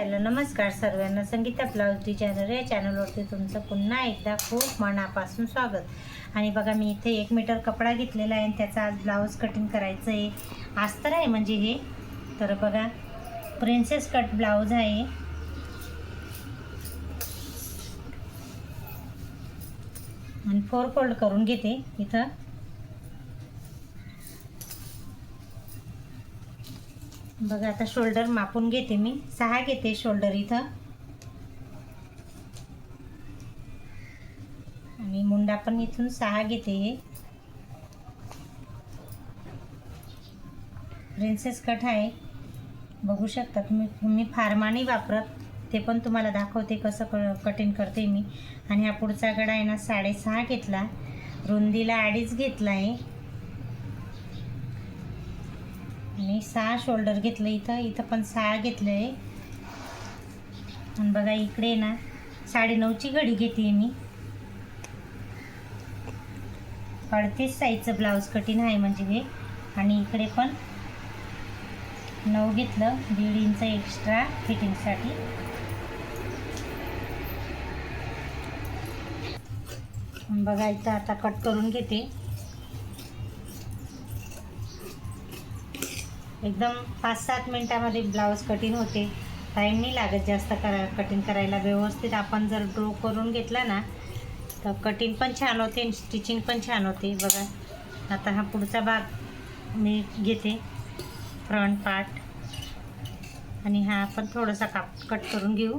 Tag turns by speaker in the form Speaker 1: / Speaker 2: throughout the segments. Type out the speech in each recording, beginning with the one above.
Speaker 1: Hello नमस्कार सर्वांना. Sangeeta blouse designer या चॅनलवरती तुमचं पुन्हा एकदा खूप मनापासून स्वागत. आणि बघा मी इथे एक मीटर कपडा घेतलेला आहे आणि त्याचा आज ब्लाऊज कटिंग करायचं आहे अस्तर आहे म्हणजे हे. तर बघा प्रिन्सेस कट ब्लाऊज आहे. आणि फोर फोल्ड करून घेते इथं. बघा आता शोल्डर मापून घेते मी. सहा घेते शोल्डर इथं. आणि मुंडा पण इथून सहा घेते हे. प्रिन्सेस कट आहे. बघू शकता तुम्ही मी फार्मा नाही वापरत. ते पण तुम्हाला दाखवते कसं क कटिंग करते मी. आणि हा पुढचा गडा आहे ना साडेसहा घेतला. रुंदीला अडीच घेतला आहे. आणि सहा शोल्डर घेतलं इथं इथं पण सहा घेतलं. आहे आणि बघा इकडे ना साडेनऊची घडी घेते मी. अडतीस साईजचं ब्लाऊज कटिंग आहे म्हणजे हे. आणि इकडे पण नऊ घेतलं दीड इंच एक्स्ट्रा फिटिंगसाठी बघा इथं आता कट करून घेते. एकदम पाच सात मिनटामध्ये ब्लाऊज कटिंग होते. टाईम नाही लागत जास्त करा कटिंग करायला. व्यवस्थित आपण जर ड्रो करून घेतला ना तर कटिंग पण छान होते आणि स्टिचिंग पण छान होते. बघा आता हा पुढचा भाग मी घेते फ्रंट पार्ट आणि हा आपण थोडासा काप कट करून घेऊ.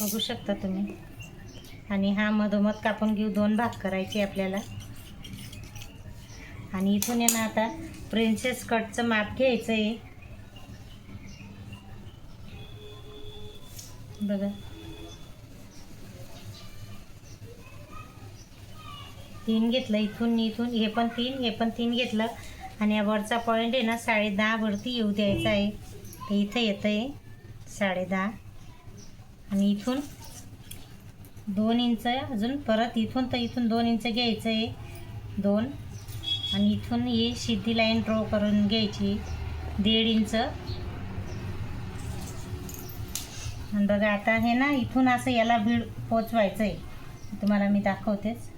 Speaker 1: बघू शकता तुम्ही. आणि हा मधोमध कापून घेऊ. दोन भाग करायचे आपल्याला. आणि इथून आहे ना आता प्रिन्सेस कटचं माप घ्यायचं आहे बघा. तीन घेतलं इथून इथून. हे पण तीन हे पण तीन घेतलं. आणि या वरचा पॉईंट आहे ना साडे दहावरती येऊ द्यायचा आहे. ते इथं येतं आहे साडे दहा आणि इथून दोन इंच अजून परत इथून तर इथून दोन इंच घ्यायचं आहे दोन. आणि इथून ही सिद्धी लाईन ड्रॉ करून घ्यायची. दीड इंच. आणि बघा आता हे ना इथून असं याला भीड पोचवायचं आहे तुम्हाला मी दाखवतेच.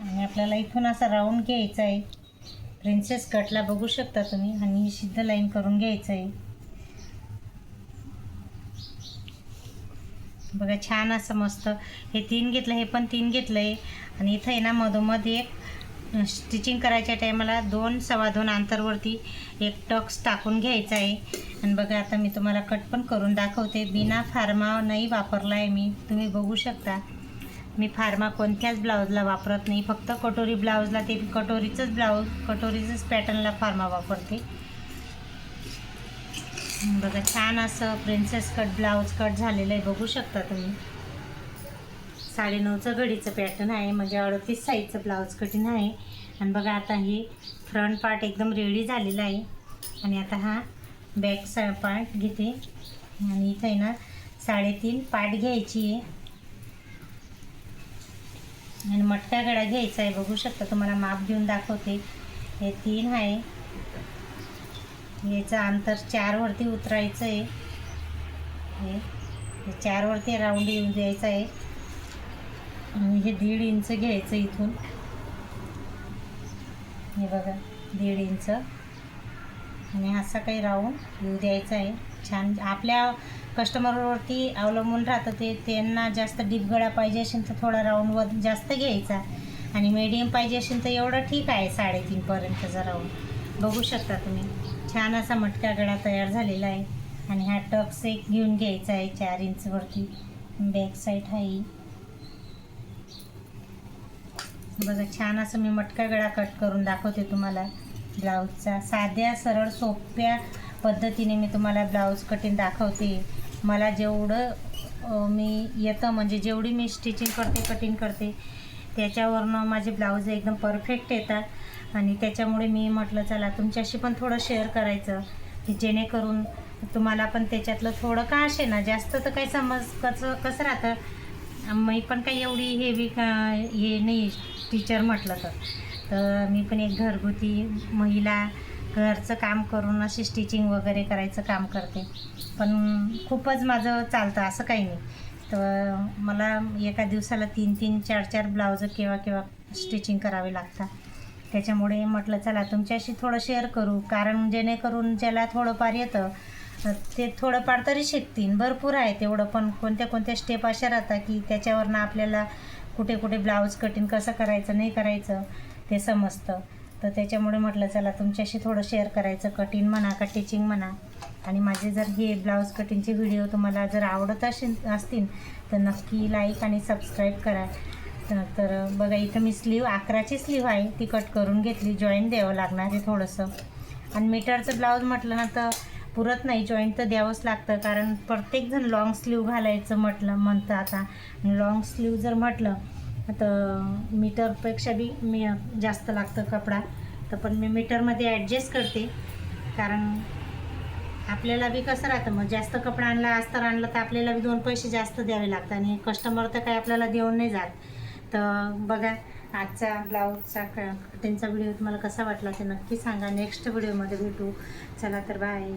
Speaker 1: आणि आपल्याला इथून असा राऊंड घ्यायचा आहे प्रिन्सेस कटला बघू शकता तुम्ही. आणि ही सिद्ध लाईन करून घ्यायचं आहे बघा छान असं मस्त. हे तीन घेतलं हे पण तीन घेतलं आहे आणि इथं आहे ना मधोमध एक स्टिचिंग करायच्या टायमाला दोन सव्वा दोन अंतरवरती एक टक्स टाकून घ्यायचा आहे. आणि बघा आता मी तुम्हाला कट पण करून दाखवते. बिना फार्मा नाही वापरला आहे मी. तुम्ही बघू शकता. मी फार्मा कोणत्याच ब्लाऊजला वापरत नाही. फक्त कटोरी ब्लाऊजला ते कटोरीचंच ब्लाऊज कटोरीचंच पॅटर्नला फार्मा वापरते. बघा छान असं प्रिन्सेस कट ब्लाऊज कट झालेलं आहे. बघू शकता तुम्ही. साडेनऊचं घडीचं पॅटर्न आहे. म्हणजे अडतीस साईजचं ब्लाऊज कटिंग आहे. आणि बघा आता हे फ्रंट पार्ट एकदम रेडी झालेला आहे. आणि आता हा बॅक सा पार्ट घेते. आणि इथं आहे ना साडेतीन पार्ट घ्यायची आहे. आणि मटका गळा घ्यायचा आहे. बघू शकता तुम्हाला माप घेऊन दाखवते. हे तीन आहे. याचं अंतर चारवरती उतरायचं आहे. हे चारवरती राऊंड येऊन द्यायचं आहे. आणि हे दीड इंच घ्यायचं इथून. हे बघा दीड इंच. आणि असा काही राऊंड येऊ द्यायचा आहे. छान आपल्या कस्टमरवरती अवलंबून राहतं ते. त्यांना जास्त डीप गळा पाहिजे असेल तर थोडा राऊंड वर जास्त घ्यायचा. आणि मीडियम पाहिजे असेल तर एवढं ठीक आहे साडेतीनपर्यंतचा राऊंड बघू शकता तुम्ही. छान असा मटका गळा तयार झालेला आहे. आणि हा टक्स एक घेऊन घ्यायचा आहे चार इंचवरती बॅक साईड आहे बघा छान असं मी मटका गळा कट करून दाखवते तुम्हाला. ब्लाऊजचा साध्या सरळ सोप्या पद्धतीने मी तुम्हाला ब्लाऊज कटिंग दाखवते. मला जेवढं मी येतं म्हणजे जेवढी मी स्टिचिंग करते कटिंग करते त्याच्यावरनं माझे ब्लाऊज एकदम परफेक्ट येतात. आणि त्याच्यामुळे मी म्हटलं चला तुमच्याशी पण थोडं शेअर करायचं की जेणेकरून तुम्हाला पण त्याच्यातलं थोडं का असे ना जास्त तर काही समज कसं कसं राहतं. मी पण काही एवढी हेवी का हे नाही टीचर म्हटलं तर. तर मी पण एक घरगुती महिला घरचं काम करून अशी स्टिचिंग वगैरे करायचं काम करते. पण खूपच माझं चालतं असं काही नाही. तर मला एका दिवसाला तीन तीन चार चार ब्लाउज केव्हा केव्हा स्टिचिंग करावे लागतात. त्याच्यामुळे म्हटलं चला तुमच्याशी थोडं शेअर करू. कारण जेणेकरून ज्याला थोडंफार येतं ते थोडंफार तरी शिकतील. भरपूर आहे तेवढं पण कोणत्या कोणत्या स्टेप अशा राहतात की त्याच्यावरनं आपल्याला कुठे कुठे ब्लाऊज कटिंग कसं करायचं नाही करायचं ते समजतं. तर त्याच्यामुळे म्हटलं चला तुमच्याशी थोडं शेअर करायचं. कटिंग म्हणा का टिचिंग म्हणा. आणि माझे जर हे ब्लाऊज कटिंगचे व्हिडिओ तुम्हाला जर आवडत असेल असतील तर नक्की लाईक आणि सबस्क्राईब करा. तर तर बघा इथं मी स्लीव अकराची स्लीव आहे. ती कट करून घेतली. जॉईंट द्यावं लागणार आहे थोडंसं. आणि मीटरचं ब्लाऊज म्हटलं ना तर पुरत नाही. जॉईंट तर द्यावंच लागतं. कारण प्रत्येकजण लाँग स्लीव घालायचं म्हटलं म्हणतं आता. लाँग स्लीव जर म्हटलं आता मीटरपेक्षा बी मी जास्त लागतं कपडा. तर पण मी मीटरमध्ये ॲडजस्ट करते. कारण आपल्याला बी कसं राहतं मग जास्त कपडा आणला अस्तर आणलं तर आपल्याला बी दोन पैसे जास्त द्यावे लागतात. आणि कस्टमर तर काय आपल्याला देऊन नाही जात. तर बघा आजचा ब्लाऊजचा क व्हिडिओ तुम्हाला कसा वाटला ते नक्की सांगा. नेक्स्ट व्हिडिओमध्ये भेटू. चला तर बाय